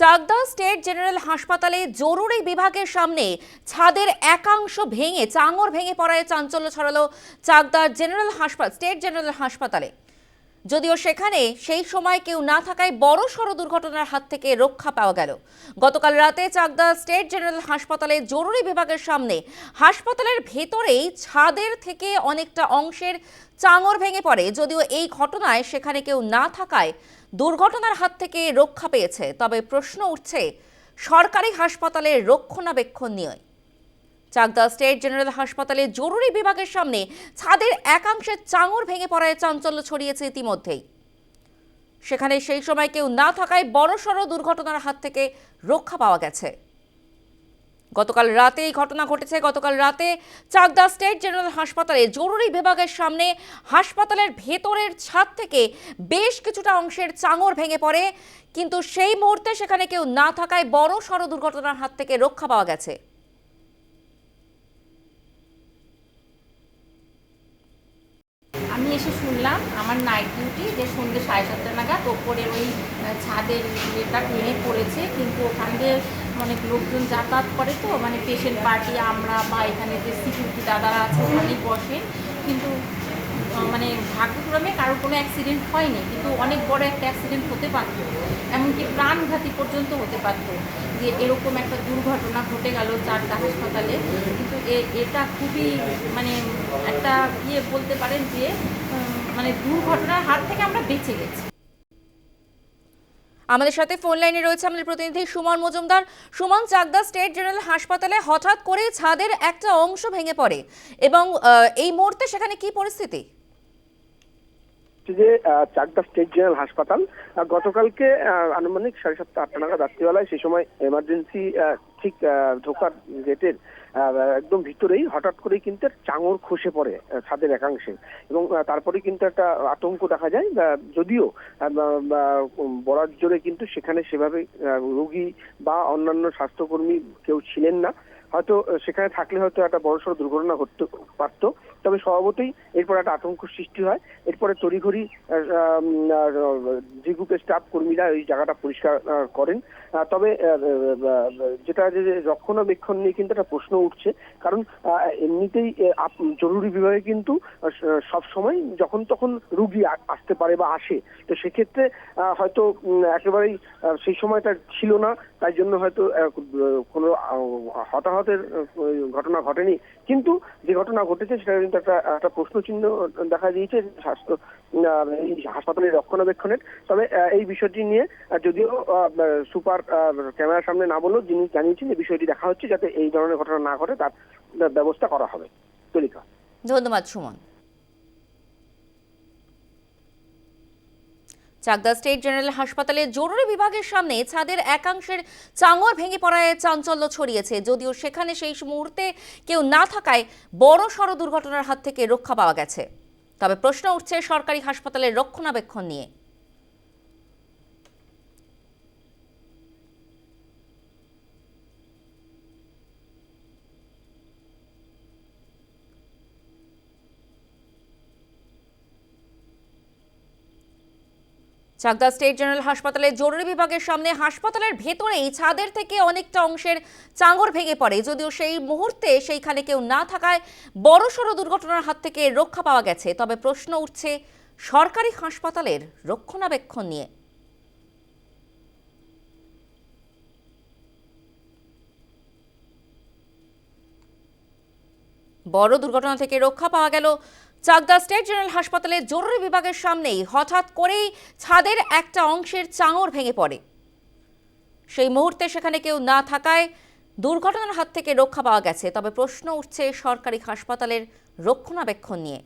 Chakdah state general হাসপাতালে জরুরি বিভাগের সামনে ছাদের একাংশ ভেঙে, চাঙর ভেঙে পড়ায় চাঞ্চল্য ছড়ালো চাকদা জেনারেল হাসপাতাল স্টেট জেনারেল হাসপাতালে। যদিও সেখানে সেই সময় কেউ না থাকায় বড় সড় দুর্ঘটনার হাত থেকে রক্ষা পাওয়া গেল। গতকাল রাতে চাকদা স্টেট জেনারেল হাসপাতালে জরুরি বিভাগের সামনে হাসপাতালের ভেতরেই ছাদের থেকে অনেকটা অংশের চাঙর ভেঙে পড়ে। যদিও এই ঘটনায় সেখানে কেউ না থাকায় দুর্ঘটনার হাত থেকে রক্ষা পেয়েছে। তবে প্রশ্ন উঠছে, সরকারি হাসপাতালের রক্ষণাবেক্ষণ নিয়ে। চাকদা স্টেট জেনারেল হাসপাতালে জরুরি বিভাগের সামনে ছাদের একাংশের চাঙর ভেঙে পড়ায় চাঞ্চল্য ছড়িয়েছে ইতিমধ্যেই। সেখানে সেই সময় কেউ না থাকায় বড়সড় দুর্ঘটনার হাত থেকে রক্ষা পাওয়া গেছে। গতকাল রাতে এই ঘটনা ঘটেছে। গতকাল রাতে চাকদা স্টেট জেনারেল হাসপাতালে জরুরি বিভাগের সামনে হাসপাতালের ভেতরের ছাদ থেকে বেশ কিছুটা অংশের চাঙর ভেঙে পড়ে। কিন্তু সেই মুহূর্তে সেখানে কেউ না থাকায় বড় সড় দুর্ঘটনার হাত থেকে রক্ষা পাওয়া গেছে। এসে শুনলাম আমার নাইট ডিউটি যে সন্ধ্যে সাড়ে সাতটা নাগাদ ওপরে ওই ছাদের ইয়েটা ভেঙে পড়েছে, কিন্তু ওখান দিয়ে অনেক লোকজন যাতায়াত করে তো মানে পেশেন্ট পার্টি আমরা বা এখানে যে সিকিউরিটি দাদারা আছে, ওখানেই বসে। কিন্তু মানে ভাগ্যক্রমে কারও কোনো অ্যাক্সিডেন্ট হয়নি, কিন্তু অনেক বড় একটা অ্যাক্সিডেন্ট হতে পারতো। এমনকি প্রাণঘাতী পর্যন্ত হতে পারতো যে এরকম একটা দুর্ঘটনা ঘটে গেল চারটা হাসপাতালে। কিন্তু এটা খুবই মানে একটা ইয়ে বলতে পারেন যে মানে দুর্ঘটনার হাত থেকে আমরা বেঁচে গেছি। আমাদের সাথে ফোন লাইনে রয়েছে আমাদের প্রতিনিধি সুমন মজুমদার। সুমন, চাকদা স্টেট জেনারেল হাসপাতালে হঠাৎ করে ছাদের একটা অংশ ভেঙে পড়ে এবং এই মুহূর্তে সেখানে কি পরিস্থিতি? হচ্ছে যে চাকদা স্টেট জেনারেল হাসপাতাল গতকালকে আনুমানিক সাড়ে সাতটা আটটা নাগাদ রাত্রিবেলায় সেই সময় এমার্জেন্সি ঠিক ঢোকার গেটের একদম ভিতরেই হঠাৎ করেই কিন্তু চাঙর খসে পড়ে ছাদের একাংশে। এবং তারপরে কিন্তু একটা আতঙ্ক দেখা যায় যদিও বরাত জোরে কিন্তু সেখানে সেভাবে রোগী বা অন্যান্য স্বাস্থ্যকর্মী কেউ ছিলেন না। হয়তো সেখানে থাকলে হয়তো একটা বড়সড় দুর্ঘটনা ঘটতে পারতো। তবে স্বভাবতই এরপর একটা আতঙ্ক সৃষ্টি হয়। এরপরে তড়িঘড়ি যে গ্রুপের স্টাফ কর্মীরা এই জায়গাটা পরিষ্কার করেন। তবে যেটা যে রক্ষণাবেক্ষণ নিয়ে কিন্তু একটা প্রশ্ন উঠছে। কারণ এমনিতেই জরুরি বিভাগে কিন্তু সব সময় যখন তখন রুগী আসতে পারে বা আসে। তো সেক্ষেত্রে হয়তো একেবারেই সেই সময়টা ছিল না। তাই জন্য হয়তো কোনো আহ, হতাহতের ঘটনা ঘটেনি। কিন্তু যে ঘটনা ঘটেছে সেটা কিন্তু একটা একটা প্রশ্ন চিহ্ন দেখা দিয়েছে স্বাস্থ্য হাসপাতালের রক্ষণাবেক্ষণের। তবে এই বিষয়টি নিয়ে যদিও সুপার ক্যামেরার সামনে না বললেও যিনি জানিয়েছেন এই বিষয়টি দেখা হচ্ছে যাতে এই ধরনের ঘটনা না ঘটে, তার ব্যবস্থা করা হবে। তলিকা। ধন্যবাদ, সুমন। চাকদা স্টেট জেনারেল হাসপাতালে জরুরি বিভাগের সামনে ছাদের একাংশের চাঙর ভেঙে পড়ায় চাঞ্চল্য ছড়িয়েছে। যদিও সেখানে সেই মুহূর্তে কেউ না থাকায় বড় সড় দুর্ঘটনার হাত থেকে রক্ষা পাওয়া গেছে। তবে প্রশ্ন উঠছে সরকারি হাসপাতালের রক্ষণাবেক্ষণ নিয়ে। চাকদা স্টেট জেনারেল হাসপাতালের জরুরি বিভাগের সামনে হাসপাতালের ভেতরেই ছাদের থেকে অনেকটা অংশের চাঙর ভেঙে পড়ে। যদিও সেই মুহূর্তে সেইখানে কেউ না থাকায় বড়সড় দুর্ঘটনার হাত থেকে রক্ষা পাওয়া গেছে। তবে প্রশ্ন উঠছে, সরকারি হাসপাতালের রক্ষণাবেক্ষণ নিয়ে। বড় দুর্ঘটনা থেকে রক্ষা পাওয়া গেল চাকদা স্টেট জেনারেল হাসপাতালের জরুরি বিভাগের সামনেই হঠাৎ করেই ছাদের একটা অংশের চাঙর ভেঙে পড়ে। সেই মুহূর্তে সেখানে কেউ না থাকায় দুর্ঘটনার হাত থেকে রক্ষা পাওয়া গেছে, তবে প্রশ্ন উঠছে সরকারি হাসপাতালের রক্ষণাবেক্ষণ নিয়ে।